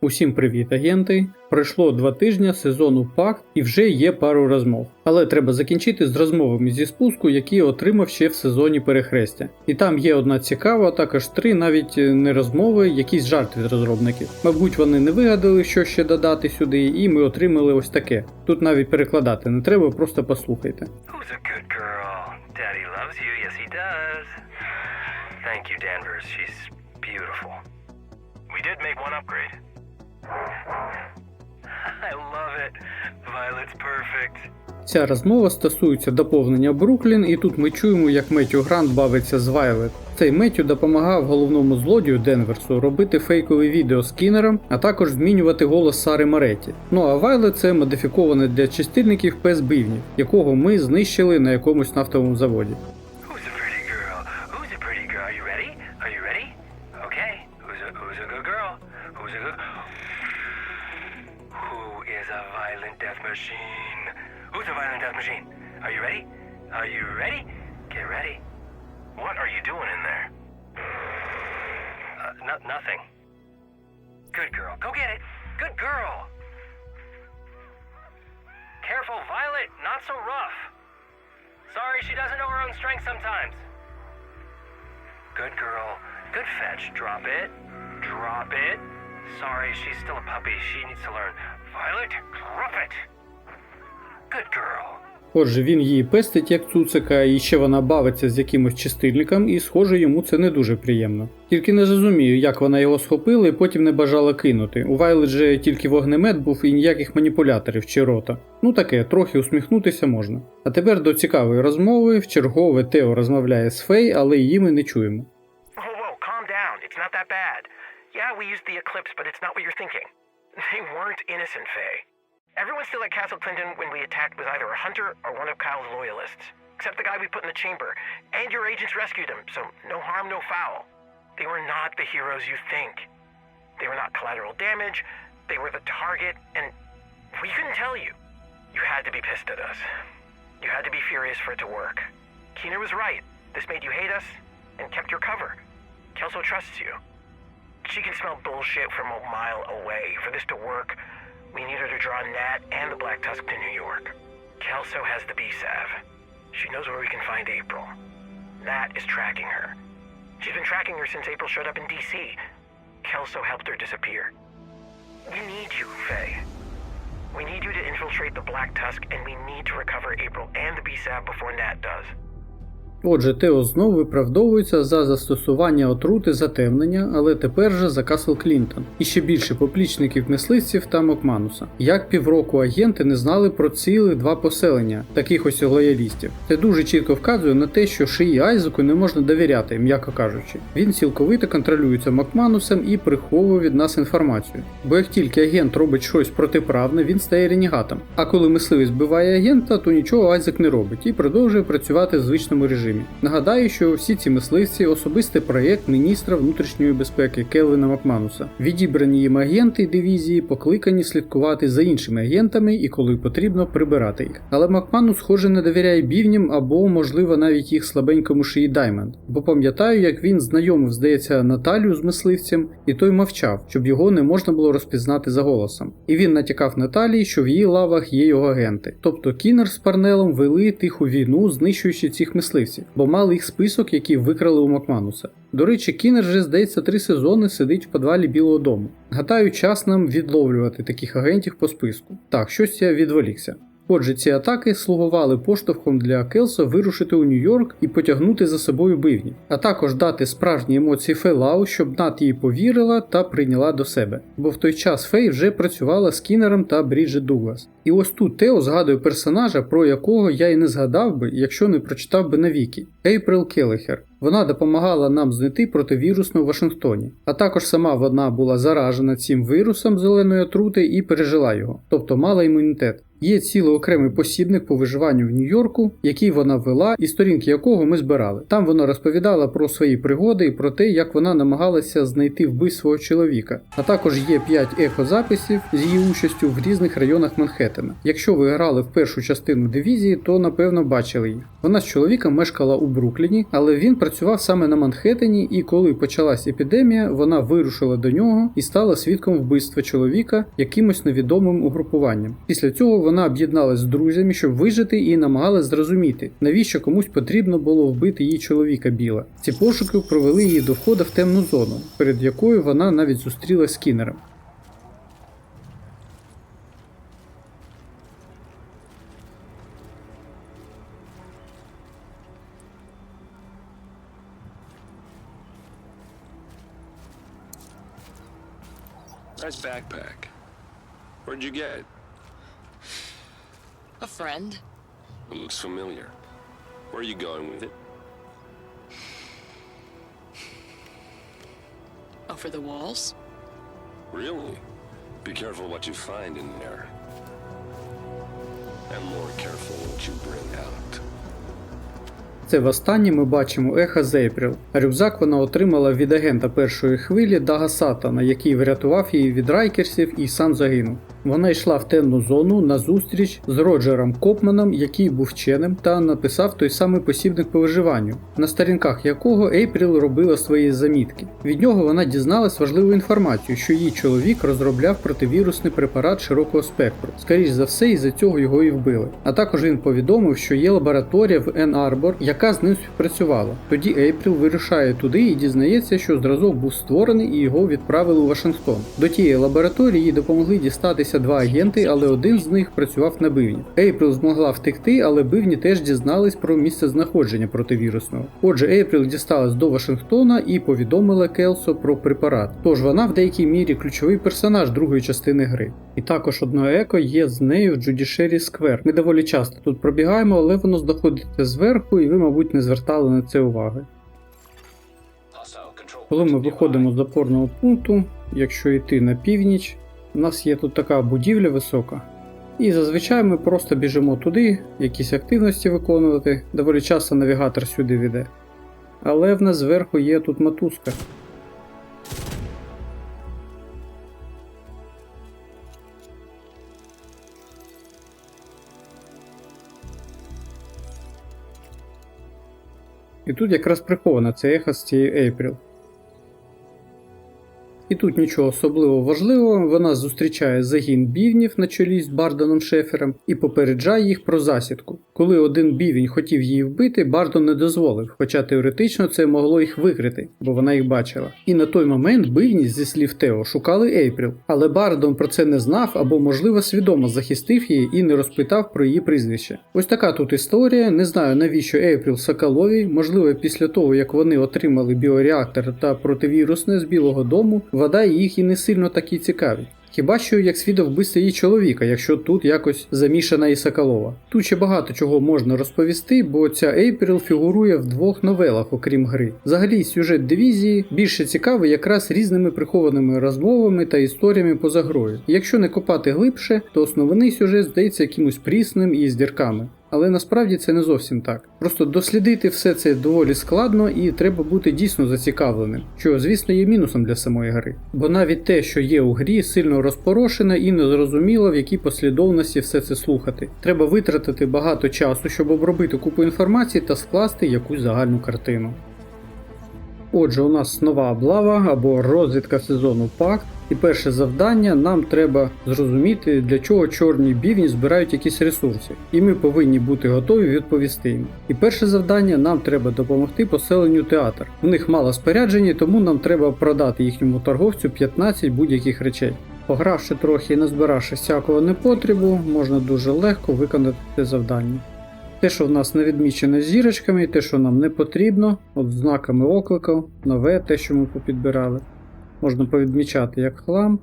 Усім привіт, агенти! Пройшло два тижні сезону Пакт і вже є пару розмов. Але треба закінчити з розмовами зі спуску, які отримав ще в сезоні перехрестя. І там є одна цікава, а також три навіть е, не розмови, якісь жарти з розробників. Мабуть, вони не вигадали, що ще додати сюди, і ми отримали ось таке. Тут навіть перекладати не треба, просто послухайте. Thank you, beautiful. We did make one upgrade. I love it. Violet's perfect. Ця розмова стосується доповнення Бруклін, і тут ми чуємо, як Меттю Грант бавиться з Вайлет. Цей Меттю допомагав головному злодію Денверсу робити фейкові відео з Кінером, а також змінювати голос Сари Мареті. Ну а Вайлет це модифіковане для чистильників пес бивнів, якого ми знищили на якомусь нафтовому заводі. No- nothing. Good girl. Go get it. Good girl. Careful, Violet. Not so rough. Sorry, she doesn't know her own strength sometimes. Good girl. Good fetch. Drop it. Drop it. Sorry, she's still a puppy. She needs to learn. Violet, drop it. Good girl. Отже, він її пестить як цуцика, і ще вона бавиться з якимось чистильником, і схоже, йому це не дуже приємно. Тільки не розумію, як вона його схопила і потім не бажала кинути. У Вайлет же тільки вогнемет був і ніяких маніпуляторів чи рота. Ну таке, трохи усміхнутися можна. А тепер до цікавої розмови. В чергове Тео розмовляє з Фей, але її ми не чуємо. They weren't innocent, Faye. Everyone still at Castle Clinton when we attacked was either a hunter or one of Kyle's loyalists. Except the guy we put in the chamber. And your agents rescued him, so no harm, no foul. They were not the heroes you think. They were not collateral damage. They were the target, and we couldn't tell you. You had to be pissed at us. You had to be furious for it to work. Keener was right. This made you hate us and kept your cover. Kelso trusts you. She can smell bullshit from a mile away. For this to work, we need her to draw Nat and the Black Tusk to New York. Kelso has the B-Sav. She knows where we can find April. Nat is tracking her. She's been tracking her since April showed up in D.C. Kelso helped her disappear. We need you, Faye. We need you to infiltrate the Black Tusk, and we need to recover April and the B-Sav before Nat does. Отже, Тео знову виправдовується за застосування отрути затемнення, але тепер же за Касл Клінтон і ще більше поплічників мисливців та Макмануса. Як півроку агенти не знали про цілих два поселення таких ось лоялістів. Це дуже чітко вказує на те, що Шиї Айзеку не можна довіряти, м'яко кажучи. Він цілковито контролюється Макманусом і приховує від нас інформацію. Бо як тільки агент робить щось протиправне, він стає ренігатом. А коли мисливець вбиває агента, то нічого Айзек не робить і продовжує працювати в звичному режимі. Нагадаю, що всі ці мисливці особистий проєкт міністра внутрішньої безпеки Келвіна Макмануса. Відібрані їм агенти дивізії покликані слідкувати за іншими агентами і коли потрібно прибирати їх. Але Макманус, схоже, не довіряє бівням або, можливо, навіть їх слабенькому шиї Даймонд. Бо пам'ятаю, як він знайомив, здається, Наталію з мисливцем, і той мовчав, щоб його не можна було розпізнати за голосом. І він натякав Наталії, що в її лавах є його агенти. Тобто Кінер з Парнелом вели тиху війну, знищуючи цих мисливців, бо мали їх список, який викрали у Макмануса. До речі, Кінер вже, здається, три сезони сидить в подвалі Білого Дому. Гадаю, час нам відловлювати таких агентів по списку. Так, щось я відволікся. Отже, ці атаки слугували поштовхом для Келсо вирушити у Нью-Йорк і потягнути за собою бивні, а також дати справжні емоції Фейлау, щоб Нат її повірила та прийняла до себе. Бо в той час Фей вже працювала з Кінером та Бріджит Дуглас. І ось тут Тео згадує персонажа, про якого я і не згадав би, якщо не прочитав би на віки Ейприл Келехер. Вона допомагала нам знайти противірусну в Вашингтоні, а також сама вона була заражена цим вірусом зеленої отрути і пережила його, тобто мала імунітет. Є цілий окремий посібник по виживанню в Нью-Йорку, який вона вела, і сторінки якого ми збирали. Там вона розповідала про свої пригоди і про те, як вона намагалася знайти вбив свого чоловіка. А також є 5 ехозаписів з її участю в різних районах Манхеттена. Якщо ви грали в першу частину дивізії, то напевно бачили їх. Вона з чоловіком мешкала у Брукліні, але він працював саме на Манхеттені, і коли почалась епідемія, вона вирушила до нього і стала свідком вбивства чоловіка якимось невідомим угрупуванням. Після цього вона об'єдналась з друзями, щоб вижити, і намагалась зрозуміти, навіщо комусь потрібно було вбити її чоловіка Біла. Ці пошуки провели її до входу в темну зону, перед якою вона навіть зустрілась з кінером. Nice backpack. Where'd you get it? A friend? It looks familiar. Where are you going with it? Over the walls? Really? Be careful what you find in there. And more careful what you bring out. Це востаннє ми бачимо Еха Зейпріл. Рюкзак вона отримала від агента першої хвилі Дага Сатана, який врятував її від райкерсів і сам загинув. Вона йшла в темну зону на зустріч з Роджером Копманом, який був вченим, та написав той самий посібник по виживанню, на сторінках якого Ейпріл робила свої замітки. Від нього вона дізналась важливу інформацію, що її чоловік розробляв противірусний препарат широкого спектру. Скоріш за все, із-за цього його і вбили. А також він повідомив, що є лабораторія в Ен Арбор, яка з ним співпрацювала. Тоді Ейпріл вирушає туди і дізнається, що зразок був створений і його відправили у Вашингтон. До тієї лабораторії їй допомогли дістатися два агенти, але один з них працював на бивні. Ейпріл змогла втекти, але бивні теж дізнались про місце знаходження противірусного. Отже, Ейпріл дісталась до Вашингтона і повідомила Келсо про препарат. Тож вона в деякій мірі ключовий персонаж другої частини гри. І також одно еко є з нею в Джудішері Сквер. Ми доволі часто тут пробігаємо, але воно знаходиться зверху, і ви, мабуть, не звертали на це уваги. Коли ми виходимо з опорного пункту, якщо йти на північ, у нас є тут така будівля висока. І зазвичай ми просто біжимо туди, якісь активності виконувати. Доволі часто навігатор сюди веде. Але в нас зверху є тут мотузка. І тут якраз прихована це ехо з цієї Ейпріл. І тут нічого особливо важливого, вона зустрічає загін бівнів на чолі з Бардоном Шефером і попереджає їх про засідку. Коли один бівень хотів її вбити, Бардон не дозволив, хоча теоретично це могло їх викрити, бо вона їх бачила. І на той момент бивні, зі слів Тео, шукали Ейпріл, але Бардон про це не знав або, можливо, свідомо захистив її і не розпитав про її прізвище. Ось така тут історія. Не знаю навіщо Ейпріл Соколовій, можливо, після того як вони отримали біореактор та противірусне з Білого Дому, вода їх і не сильно так і цікавить. Хіба що як свідок вбивства її чоловіка, якщо тут якось замішана і Соколова. Тут ще багато чого можна розповісти, бо ця Ейпріл фігурує в двох новелах, окрім гри. Взагалі, сюжет дивізії більше цікавий якраз різними прихованими розмовами та історіями поза грою. Якщо не копати глибше, то основний сюжет здається якимось прісним і з дірками. Але насправді це не зовсім так. Просто дослідити все це доволі складно і треба бути дійсно зацікавленим, що, звісно, є мінусом для самої гри. Бо навіть те, що є у грі, сильно розпорошене і незрозуміло, в якій послідовності все це слухати. Треба витратити багато часу, щоб обробити купу інформації та скласти якусь загальну картину. Отже, у нас нова облава або розвідка сезону ПАК. І перше завдання нам треба зрозуміти, для чого чорні бівні збирають якісь ресурси, і ми повинні бути готові відповісти їм. І перше завдання нам треба допомогти поселенню театр. У них мало спорядження, тому нам треба продати їхньому торговцю 15 будь-яких речей. Погравши трохи і назбиравши всякого непотребу, можна дуже легко виконати це завдання. Те, що в нас не відмічено зірочками, те, що нам не потрібно, от знаками оклику, нове, те, що ми попідбирали. Можна повідмічати як хлам,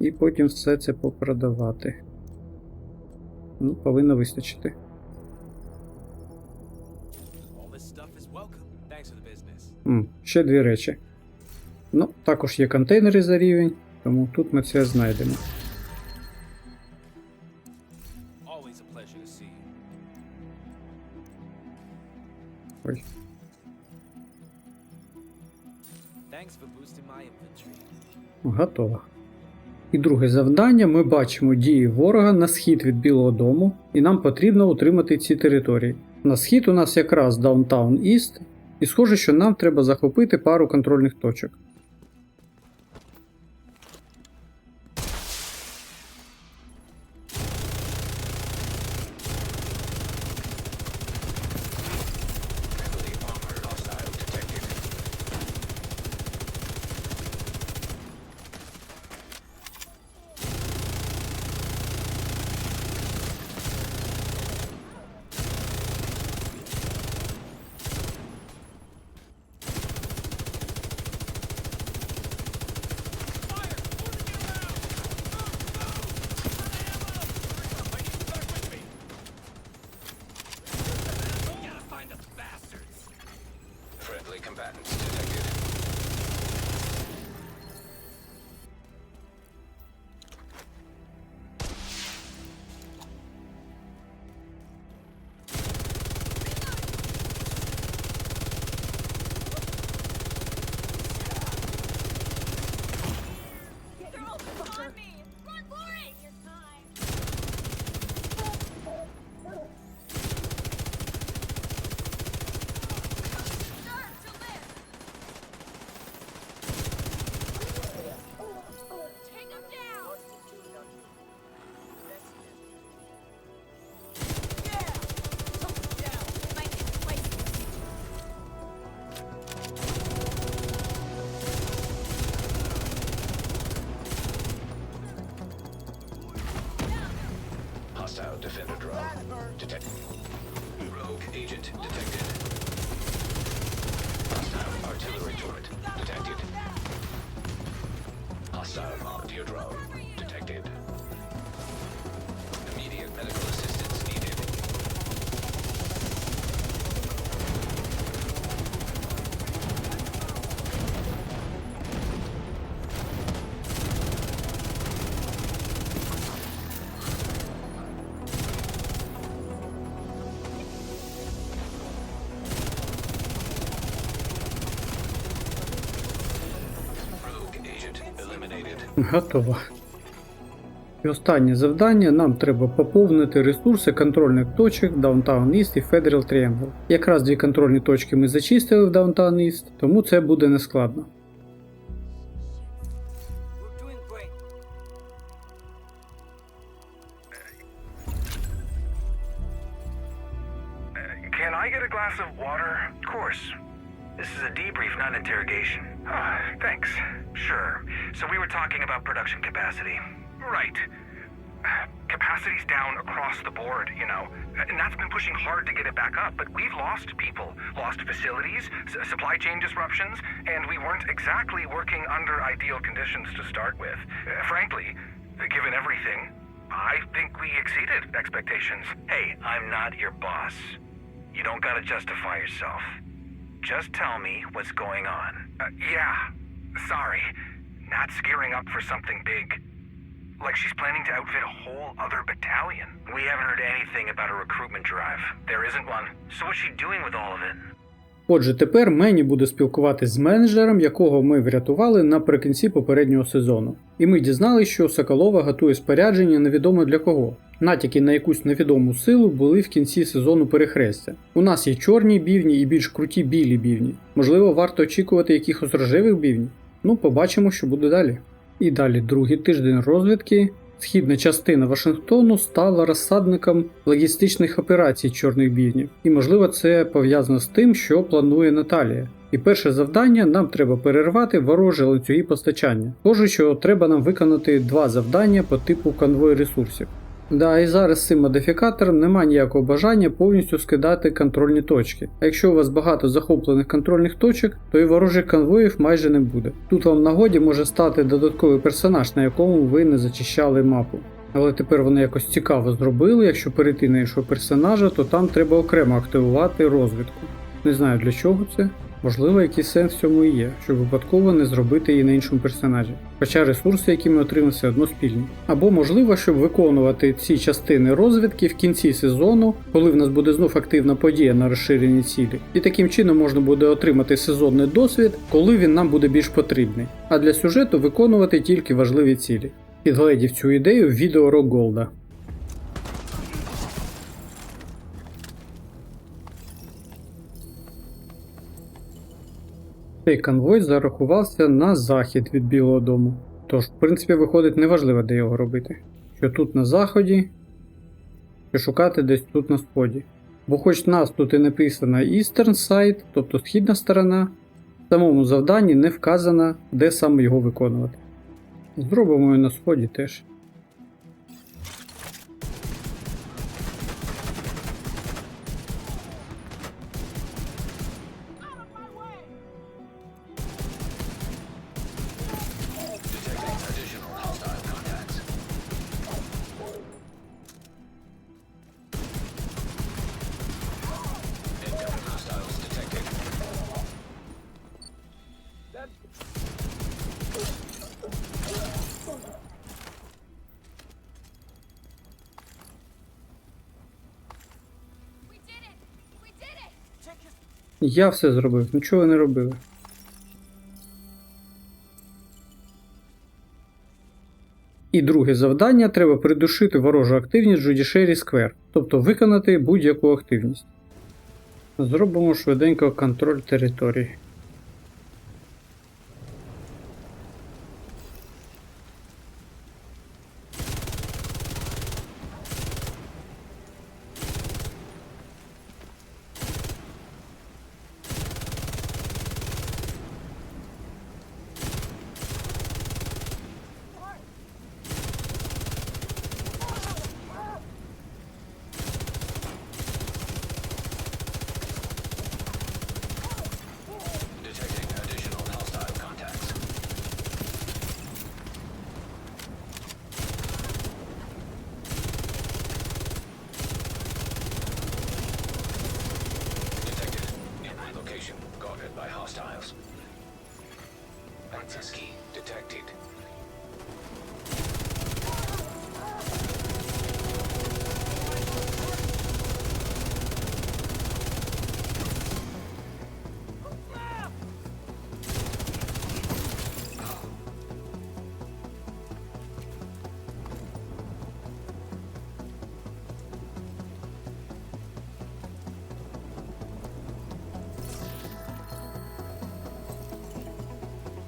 і потім все це попродавати. Ну, повинно вистачити. М, ще дві речі. Ну, також є контейнери за рівень, тому тут ми це знайдемо. Готово. І друге завдання ми бачимо дії ворога на схід від Білого Дому, і нам потрібно утримати ці території. На схід у нас якраз Даунтаун Іст, і схоже, що нам треба захопити пару контрольних точок. Detected. Rogue agent detected. Hostile artillery turret detected. Готово. І останнє завдання нам треба поповнити ресурси контрольних точок Downtown East і Federal Triangle. Якраз дві контрольні точки ми зачистили в Downtown East, тому це буде нескладно. Can I get a glass of water? Of course. This is a debrief, not an interrogation. Ah, thanks. Sure. So we were talking about production capacity. Right. Capacity's down across the board, you know, and that's been pushing hard to get it back up. But we've lost people, lost facilities, supply chain disruptions, and we weren't exactly working under ideal conditions to start with. Uh, frankly, given everything, I think we exceeded expectations. Hey, I'm not your boss. You don't gotta justify yourself. Just tell me what's going on. Uh, yeah, sorry. Nat's gearing up for something big. Like she's planning to outfit a whole other battalion. We haven't heard anything about a recruitment drive. There isn't one. So what's she doing with all of it? Отже, тепер Мені буде спілкуватись з менеджером, якого ми врятували наприкінці попереднього сезону. І ми дізналися, що Соколова готує спорядження невідомо для кого. Натяки на якусь невідому силу були в кінці сезону перехрестя. У нас є чорні бівні і більш круті білі бівні. Можливо, варто очікувати якихось рожевих бівнів. Ну, побачимо, що буде далі. І далі другий тиждень розвідки. Східна частина Вашингтону стала розсадником логістичних операцій чорних бівнів, і можливо це пов'язано з тим, що планує Наталія. І перше завдання нам треба перервати ворожі ланцюги постачання. Схоже, що треба нам виконати два завдання по типу конвой ресурсів. Да, і зараз з цим модифікатором немає ніякого бажання повністю скидати контрольні точки. А якщо у вас багато захоплених контрольних точок, то і ворожих конвоїв майже не буде. Тут вам нагоді може стати додатковий персонаж, на якому ви не зачищали мапу. Але тепер вони якось цікаво зробили, якщо перейти на іншого персонажа, то там треба окремо активувати розвідку. Не знаю для чого це. Можливо, якийсь сенс в цьому і є, щоб випадково не зробити її на іншому персонажі. Хоча ресурси, які ми отримали, все одно спільні. Або можливо, щоб виконувати ці частини розвідки в кінці сезону, коли в нас буде знов активна подія на розширенні цілі. І таким чином можна буде отримати сезонний досвід, коли він нам буде більш потрібний. А для сюжету виконувати тільки важливі цілі. Підгледів цю ідею в відео Рокголда. Цей конвой зарахувався на захід від Білого Дому. Тож, в принципі, виходить неважливо, де його робити. Що тут на заході, що шукати десь тут на сході. Бо хоч нас тут і написано Eastern Side, тобто східна сторона, в самому завданні не вказано, де саме його виконувати. Зробимо і на сході теж. Я все зробив, нічого не робили. І друге завдання треба придушити ворожу активність Judiciary Square, тобто виконати будь-яку активність. Зробимо швиденько контроль території.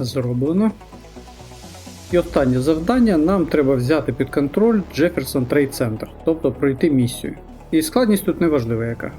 Зроблено. І останнє завдання нам треба взяти під контроль Jefferson Trade Center, тобто пройти місію. І складність тут не важлива яка.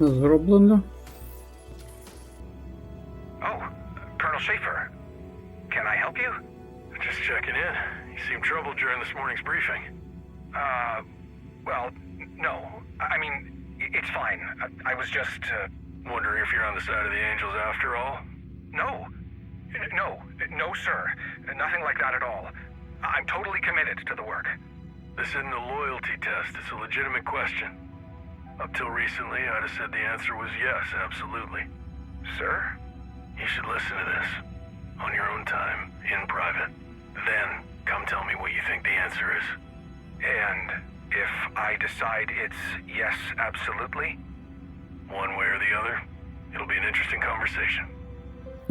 Зроблено. Oh, Colonel Schaefer. Can I help you? Just checking in. You seemed troubled during this morning's briefing. Uh, well, n- no. I I mean, i- it's fine. I, I was just, uh... Wondering if you're on the side of the Angels after all? No. N- No. No, sir. Nothing like that at all. I'm totally committed to the work. This isn't a loyalty test. It's a legitimate question. Up till recently, I'd have said the answer was yes, absolutely. Sir? You should listen to this. On your own time, in private. Then, come tell me what you think the answer is. And if I decide it's yes, absolutely? One way or the other, it'll be an interesting conversation.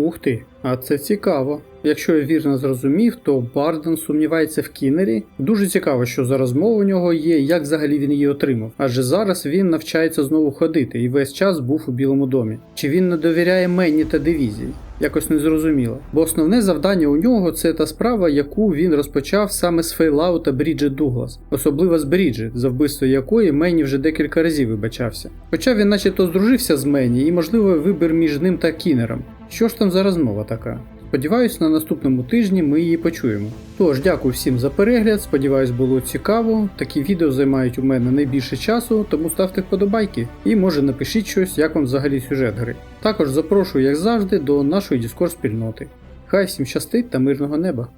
Ух ти, а це цікаво. Якщо я вірно зрозумів, то Барден сумнівається в Кінері. Дуже цікаво, що за розмова у нього є, як взагалі він її отримав. Адже зараз він навчається знову ходити і весь час був у Білому домі. Чи він не довіряє Менні та дивізії? Якось не зрозуміло. Бо основне завдання у нього це та справа, яку він розпочав саме з Фейлаута Бріджит Дуглас, особливо з Бріджит, за вбивство якої Менні вже декілька разів вибачався. Хоча він начебто здружився з Менні і, можливо, вибір між ним та Кінером. Що ж там за розмова така? Сподіваюсь, на наступному тижні ми її почуємо. Тож, дякую всім за перегляд, сподіваюсь, було цікаво. Такі відео займають у мене найбільше часу, тому ставте вподобайки і може напишіть щось, як вам взагалі сюжет гри. Також запрошую, як завжди, до нашої Discord спільноти. Хай всім щастить та мирного неба!